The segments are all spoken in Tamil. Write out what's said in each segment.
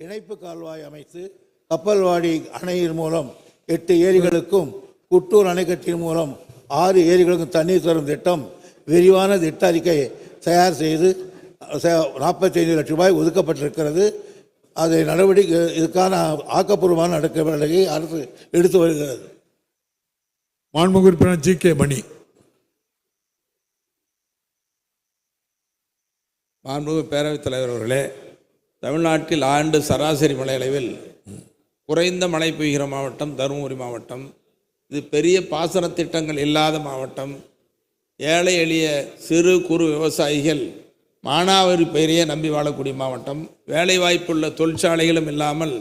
இணைப்பு கால்வாய் அமைத்து கப்பல்வாடி அணையின் மூலம் எட்டு ஏரிகளுக்கும் குட்டூர் அணைக்கட்டின் மூலம் ஆறு ஏரிகளுக்கும் தண்ணீர் தரும் திட்டம் விரிவான திட்ட அறிக்கை தயார் செய்து நாற்பத்தைந்து லட்சம் ரூபாய் ஒதுக்கப்பட்டிருக்கிறது. அதை நடவடிக்கை இதுக்கான ஆக்கப்பூர்வமான நடவடிக்கை அரசு எடுத்து வருகிறது. மாண்புமிகு உறுப்பினர் ஜி கே மணி. மாண்புமிகு பேரவைத் தலைவர் அவர்களே தமிழ்நாட்டில் ஆண்டு சராசரி மழையளவில் குறைந்த மழை பெய்கிற மாவட்டம் தருமபுரி மாவட்டம். இது பெரிய பாசன திட்டங்கள் இல்லாத மாவட்டம். ஏழை எளிய சிறு குறு விவசாயிகள் மானாவாரி பயிரையே நம்பி வாழக்கூடிய மாவட்டம். வேலைவாய்ப்புள்ள தொழிற்சாலைகளும் இல்லாமல்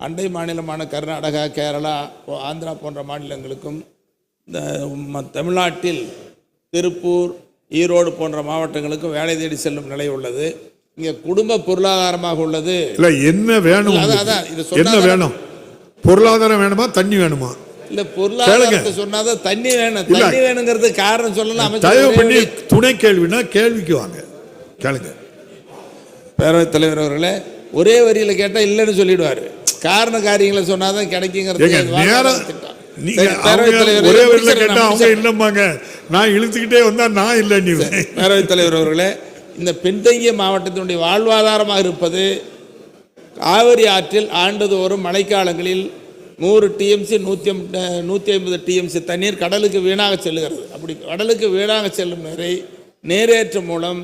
அண்டை மாநிலமான கர்நாடகா கேரளா ஆந்திரா போன்ற மாநிலங்களுக்கும் இந்த தமிழ்நாட்டில் திருப்பூர் ஈரோடு போன்ற மாவட்டங்களுக்கும் வேலை தேடி செல்லும் நிலை உள்ளது. இங்கே குடும்ப பொருளாதாரமாக உள்ளது. இல்ல என்ன வேணும் என்ன வேணும்? பொருளாதாரம் வேணுமா தண்ணி வேணுமா? இல்ல பொருளாதாரத்தை சொன்னாதான் தண்ணி வேணும். தண்ணி வேணுங்கிறது காரணம் சொல்லலாம் தயவு பண்ணி துணை கேள்வினா கேள்விக்கு வாங்க. கேளுங்க. பேரவைத் தலைவர் அவர்களே ஒரே வரியில கேட்டா இல்லைன்னு சொல்லிடுவாரு. காரண காரியங்களை சொன்னாதான் கிடைக்குங்கிறது ஒரே வரியில கேட்டா அவங்க. இல்லம்பாங்க. நான் இழுத்துக்கிட்டே வந்தா நான் இல்லை நீ பேரவைத் தலைவர் அவர்களே இந்த பின்தங்கிய மாவட்டத்தினுடைய வாழ்வாதாரமாக இருப்பது காவிரி ஆற்றில் ஆண்டுதோறும் மழைக்காலங்களில் நூறு டிஎம்சி நூற்றி நூற்றி ஐம்பது டிஎம்சி தண்ணீர் கடலுக்கு வீணாக செல்லுகிறது. அப்படி கடலுக்கு வீணாக செல்லும் நீரை நேரேற்றம் மூலம்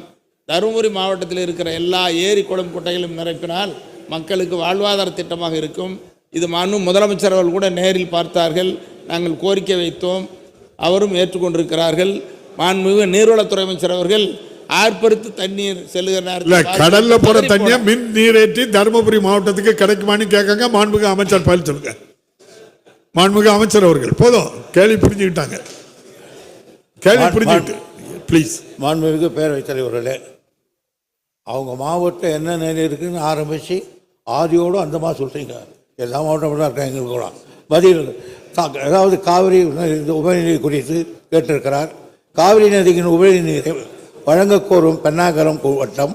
தருமபுரி மாவட்டத்தில் இருக்கிற எல்லா ஏரி குளம் குட்டைகளும் நிரப்பினால் மக்களுக்கு வாழ்வாதார திட்டமாக இருக்கும். இது மனு முதலமைச்சர் அவர்கள் கூட நேரில் பார்த்தார்கள். நாங்கள் கோரிக்கை வைத்தோம். அவரும் ஏற்றுக்கொண்டிருக்கிறார்கள். மாண்புமிகு நீர்வளத்துறை அமைச்சர் அவர்கள் ஆர்ப்பரித்து தண்ணீர் செல்லுகிற இல்ல நேரத்தில் கடல்ல போற தண்ணிய. மின் நீரேற்றி தருமபுரி மாவட்டத்துக்கு கிடைக்குமான்னு கேட்காங்க. மாண்புமிகு அமைச்சர் பதில் சொல்லுங்க. மாண்புமிகு அமைச்சர் அவர்கள் போதும். கேள்வி புரிஞ்சுக்கிட்டாங்க. கேள்வி புரிஞ்சுக்கிட்டு. ப்ளீஸ் மாண்புமிகு பேரவைத் தலைவர்களே அவங்க மாவட்டம் என்ன நிலை இருக்குன்னு ஆரம்பித்து ஆதியோடு அந்தமாக சொல்கிறீங்க எல்லா மாவட்டம் தான் இருக்காங்க எங்களுக்கு கூட பதில் அதாவது காவிரி நதி- உபரிநீர் குறித்து கேட்டிருக்கிறார். காவிரி நதியின் உபரி நீரை வழங்கக்கோரும் பென்னாகரம் பெண்ணாகரம் வட்டம்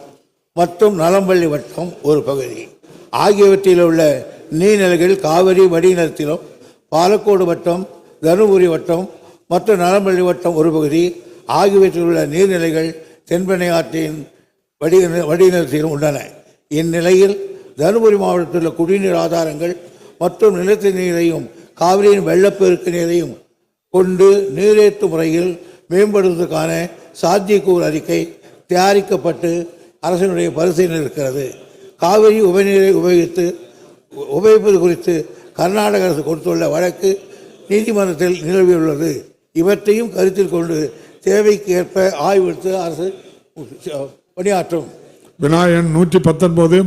மற்றும் நலம்பள்ளி வட்டம் ஒரு பகுதி. ஆகியவற்றில் உள்ள நீர்நிலைகள் காவிரி வடிநிலத்திலும் பாலக்கோடு வட்டம் தருமபுரி வட்டம் மற்றும் நலம்பள்ளி வட்டம் ஒரு பகுதி. ஆகியவற்றில் உள்ள நீர்நிலைகள் தென்பெண்ணை ஆற்றின் வடி வடிநிலத்திலும் உள்ளன. இந்நிலையில் தருமபுரி மாவட்டத்தில் உள்ள குடிநீர் ஆதாரங்கள் மற்றும் நிலத்தடி நீரையும் காவிரியின் வெள்ளப்பெருக்கு நீரையும் கொண்டு நீரேற்று முறையில் மேம்படுவதற்கான சாத்தியக்கூறு அறிக்கை தயாரிக்கப்பட்டு அரசினுடைய பரிசீலனை இருக்கிறது. காவிரி உபநீரை உபயோகித்து உபயோகிப்பது குறித்து கர்நாடக அரசு கொடுத்துள்ள வழக்கு நீதிமன்றத்தில் நிலவியுள்ளது. இவற்றையும் கருத்தில் கொண்டு தேவைக்கு ஏற்ப ஆய்வெடுத்து அரசு பணியாற்றும். விநாயகன் நூற்றி பத்தொன்பது